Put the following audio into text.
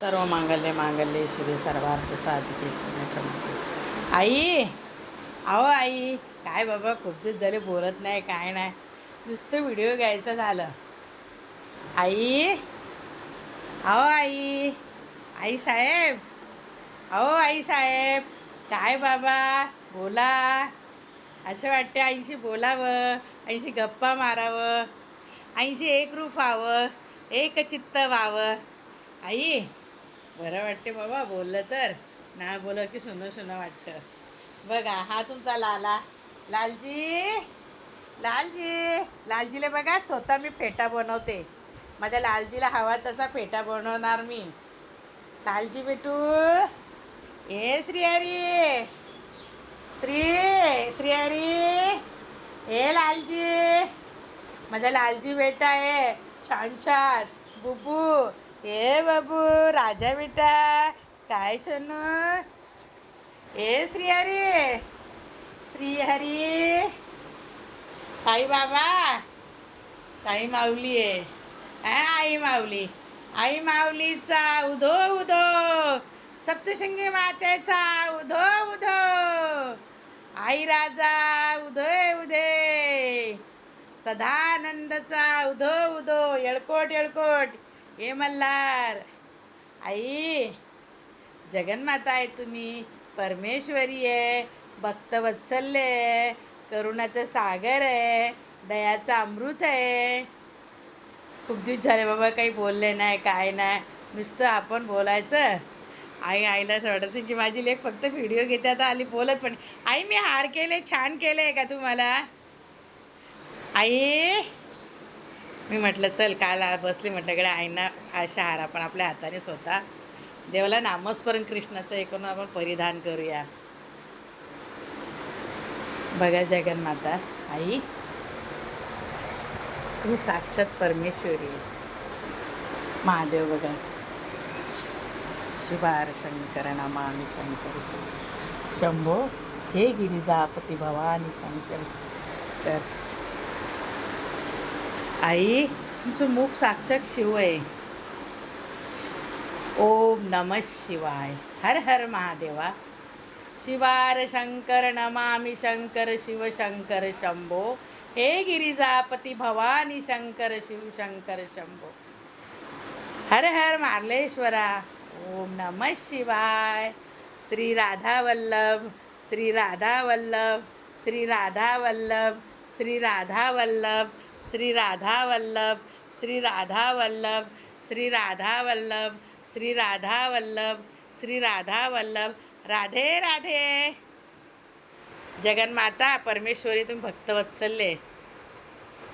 सर्व मांगल्य मांगल्य शिवे सर्वार्थ साधिके मित्र आई अहो आई काय बाबा खूप दिवस झाले बोलत नाही काय नाही नुसतं व्हिडिओ घ्यायचं झालं आई अहो आई आई साहेब अहो आई साहेब काय बाबा बोला असं वाटते आईशी बोलावं आईशी गप्पा मारावं आईशी एकरूप व्हावं एकचित्त व्हावं आई बरं वाटते बाबा बोललं तर. ना बोलं की सुनं सुनं वाटतं. बघा हा तुमचा लाला. लालजी! लालजी! लालजीला बघा स्वतः मी फेटा बनवते. माझ्या लालजीला हवा तसा फेटा बनवणार मी. लालजी बेटू! ए श्रीहरी! श्री श्रीहरी ए लालजी! माझा लालजी बेटा आहे. छान छान. बुबू! ए बाबू राजा बेटा काय सोनू? ए श्रीहरी श्रीहरी साई बाबा साई माऊली आहे हा, आई माऊली. आई माऊलीचा उधो उधो. सप्तशृंगी मातेचा उधो उधो. आई राजा उदय उदय सदानंदचा उधो उधो. येळकोट येळकोट. हे मल्हार. आई जगन्माता आहे तुम्ही. परमेश्वरी आहे भक्तवत्सल्य आहे करुणाचं सागर आहे दयाचं अमृत आहे. खूप दिवस झाले बाबा काही बोलले नाही काय नाही. नुसतं आपण बोलायचं. आई आईला वाटायचं की माझी लेख फक्त व्हिडिओ घेते आता आली बोलत पण आई मी हार केले छान केले का तुम्हाला? आई मी म्हटलं चल काल बसली म्हटलं इकडे आईना अशा हार आपण आपल्या हाताने स्वतः देवाला नामस्मरण कृष्णाचं एकूण आपण परिधान करूया. बघा जगन्माता आई तू साक्षात परमेश्वरी. महादेव बघा. शिवार शंकर नमामि शंकर शिव शंभो. हे गिरिजापती भवानी शंकर तर आई तुमचं मुख साक्षात शिव आहे. ओम नम शिवाय. हर हर महादेवा. शिवार शंकर नमामि शंकर शिव शंकर शंभो. हे गिरिजापती भवानी शंकर शिव शंकर शंभो. हर हर मार्लेश्वरा. ओम नम शिवाय. श्री राधा वल्लभ श्री राधा वल्लभ श्री राधा वल्लभ श्री राधा वल्लभ श्री राधा वल्लभ श्री राधा वल्लभ श्री राधा वल्लभ श्री राधा वल्लभ श्री राधा वल्लभ राधे राधे. जगन्माता परमेश्वरी तुम्ही भक्तवत्सल्य